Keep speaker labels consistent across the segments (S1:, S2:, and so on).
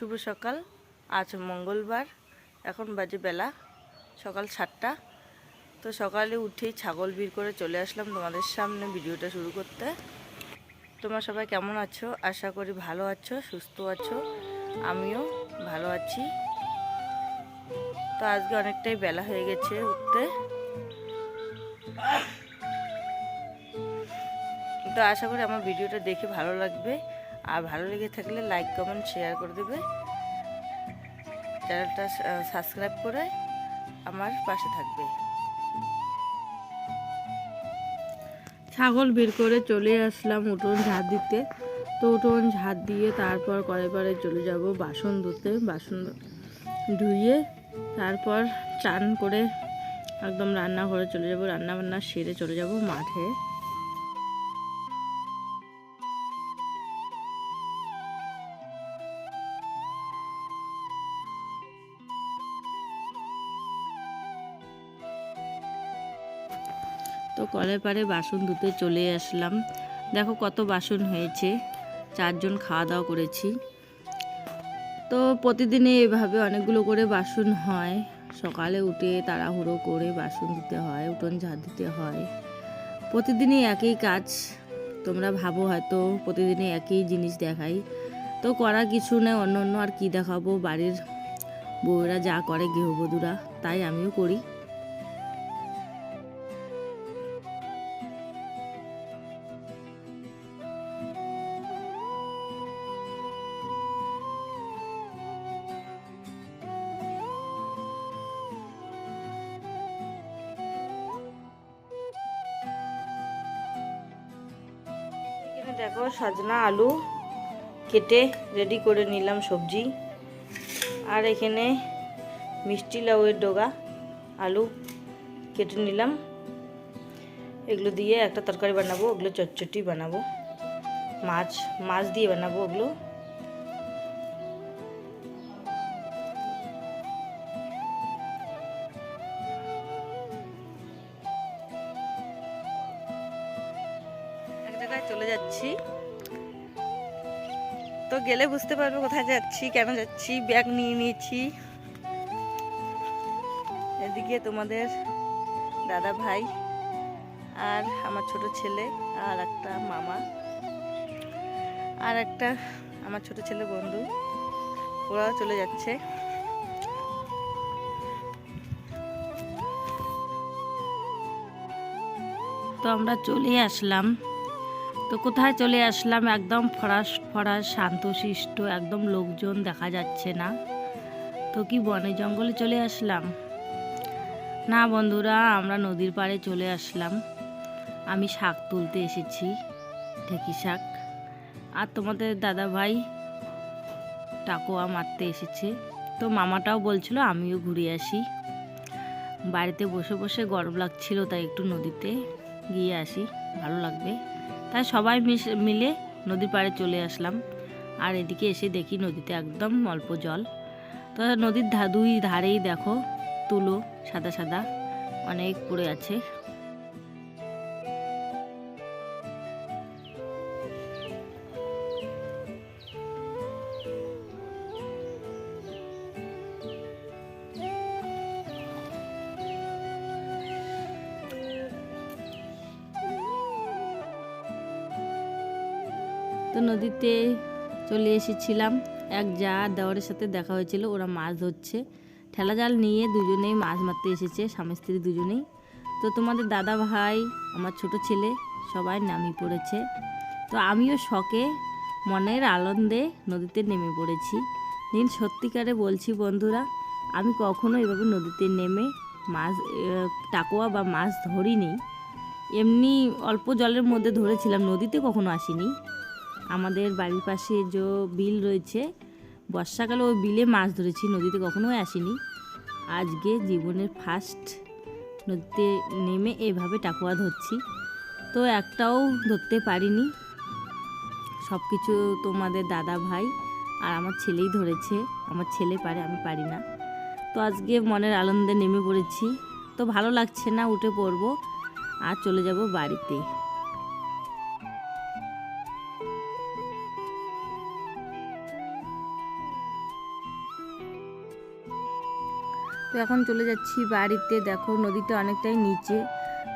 S1: শুভ সকাল। আজ মঙ্গলবার, এখন বাজে বেলা, সকাল সাতটা। তো সকালে উঠেই ছাগল ভিড় করে চলে আসলাম তোমাদের সামনে ভিডিওটা শুরু করতে। তোমরা সবাই কেমন আছো? আশা করি ভালো আছো, সুস্থ আছো, আমিও ভালো আছি। তো আজকে অনেকটাই বেলা হয়ে গেছে উঠতে। তো আশা করি আমার ভিডিওটা দেখে ভালো লাগবে। আর ভালো লেগে থাকলে লাইক কমেন্ট শেয়ার করে দেবে। চ্যানেলটা সাবস্ক্রাইব করে আমার পাশে থাকবে। ছাগল বের করে চলে আসলাম উঠোন ঝাড় দিতে। তো উঠোন ঝাড় দিয়ে তারপর পাড়ে চলে যাব বাসন ধুতে। বাসন ধুয়ে তারপর চান করে একদম রান্না রান্নাঘরে চলে যাব। রান্না বান্না সেরে চলে যাব মাঠে। তো কলের পারে বাসন ধুতে চলে আসলাম। দেখো কত বাসন হয়েছে, চারজন খাওয়া দাওয়া করেছি। তো প্রতিদিনই এভাবে অনেকগুলো করে বাসন হয়। সকালে উঠে তাড়াহুড়ো করে বাসন দিতে হয়, উঠোন ঝাড় দিতে হয়। প্রতিদিনই একই কাজ, তোমরা ভাবো হয়তো প্রতিদিনই একই জিনিস দেখাই। তো করার কিছু নেই, অন্য অন্য আর কি দেখাবো, বাড়ির বউরা যা করে গৃহবধূরা, তাই আমিও করি। দেখো সাজনা, আলু কেটে রেডি করে নিলাম সবজি। আর এখানে মিষ্টি লাউয়ের ডোগা, আলু কেটে নিলাম। এগুলো দিয়ে একটা তরকারি বানাবো, ওগুলো চটচটি বানাবো। মাছ মাছ দিয়ে বানাবো ওগুলো। জায়গায় চলে যাচ্ছি। তো গেলে বুঝতে পারবে কোথায় যাচ্ছি, কেন যাচ্ছি ব্যাগ নিয়ে নিয়েছি। এদিকে তোমাদের দাদা ভাই আর আমার ছোট ছেলে আর একটা মামা আর একটা আমার ছোট ছেলে বন্ধু, ওরাও চলে যাচ্ছে। তো আমরা চলে আসলাম। তো কোথায় চলে আসলাম? একদম ফরাস ফরাস, শান্তশিষ্ট, একদম লোকজন দেখা যাচ্ছে না। তো কি বনে জঙ্গলে চলে আসলাম? না বন্ধুরা, আমরা নদীর পাড়ে চলে আসলাম। আমি শাক তুলতে এসেছি, ঢেকি শাক। আর তোমাদের দাদা ভাই টাকোয়া মারতে এসেছে। তো মামাটাও বলছিল, আমিও ঘুরে আসি। বাড়িতে বসে বসে গরম লাগছিল, তাই একটু নদীতে গিয়ে আসি, ভালো লাগবে। তাই সবাই মিলে নদীর পাড়ে চলে আসলাম। আর এদিকে এসে দেখি নদীতে একদম অল্প জল। তো নদীর দুই ধারেই দেখো তুলো সাদা সাদা, অনেক পড়ে আছে। নদীতে চলে এসেছিলাম। এক যা দেওয়ারের সাথে দেখা হয়েছিল, ওরা মাছ ধরছে। ঠেলা জাল নিয়ে দুজনেই মাছ মারতে এসেছে, স্বামী স্ত্রী দুজনেই। তো তোমাদের দাদা ভাই, আমার ছোট ছেলে, সবাই নামিয়ে পড়েছে। তো আমিও শখে, মনের আনন্দে নদীতে নেমে পড়েছি। দিন সত্যিকারে বলছি, বন্ধুরা, আমি কখনো এভাবে নদীতে নেমে মাছ টাকোয়া বা মাছ ধরিনি। এমনি অল্প জলের মধ্যে ধরেছিলাম, নদীতে কখনো আসিনি। আমাদের বাড়ির পাশে যে বিল রয়েছে, বর্ষাকালে ওই বিলে মাছ ধরেছি, নদীতে কখনোই আসিনি। আজকে জীবনের ফার্স্ট নদীতে নেমে এভাবে টাকুয়া ধরছি। তো একটাও ধরতে পারিনি। সব কিছু তোমাদের দাদা ভাই আর আমার ছেলেই ধরেছে। আমার ছেলে পারে, আমি পারি না। তো আজকে মনের আনন্দে নেমে পড়েছি। তো ভালো লাগছে না, উঠে পড়ব। আর চলে যাব বাড়িতে। তো এখন চলে যাচ্ছি বাড়িতে। দেখো নদীটা অনেকটাই নিচে।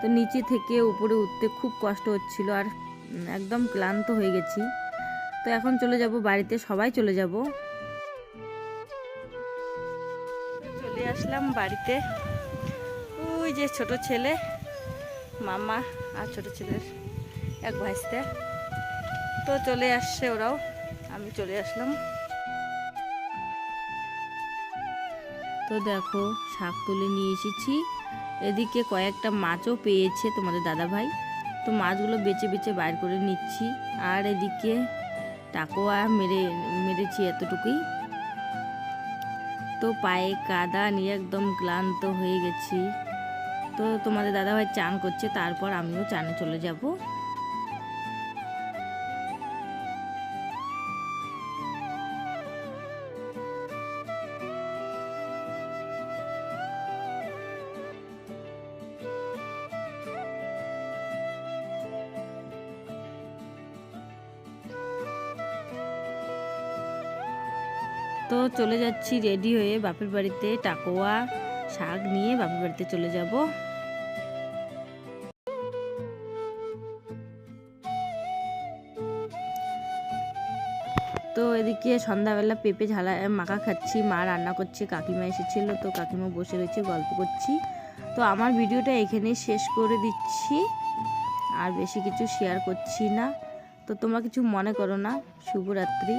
S1: তো নিচে থেকে উপরে উঠতে খুব কষ্ট হচ্ছিল আর একদম ক্লান্ত হয়ে গেছি। তো এখন চলে যাব বাড়িতে, সবাই চলে যাব। চলে আসলাম বাড়িতে। ওই যে ছোট ছেলে, মামা আর ছোট ছেলের এক ভাইসতে। তো চলে আসছে ওরাও, আমি চলে আসলাম। তো দেখো, শাক তুলে নিয়ে এসেছি। এদিকে কয়েকটা মাছও পেয়েছে তোমাদের দাদা ভাই তো মাছগুলো বেছে বেছে বাইর করে নিচ্ছি। আর এদিকে টাকোয়া মেরে, মেরেছি এতটুকুই। তো পায়ে কাদা নিয়ে একদম ক্লান্ত হয়ে গেছি। তো তোমাদের দাদা ভাই চান করছে, তারপর আমিও চানে চলে যাব। তো চলে যাচ্ছি রেডি হয়ে বাপের বাড়িতে টাকোয়া শাক নিয়ে বাপের বাড়িতে চলে যাব। তো এদিকে সন্ধ্যাবেলা পেঁপে ঝালা মাখা খাচ্ছি, মা রান্না করছে, কাকিমা এসেছিল, তো কাকিমা বসে রয়েছে গল্প করছি। তো আমার ভিডিওটা এখানেই শেষ করে দিচ্ছি, আর বেশি কিছু শেয়ার করছি না। তো তোমরা কিছু মনে করো না, শুভরাত্রি।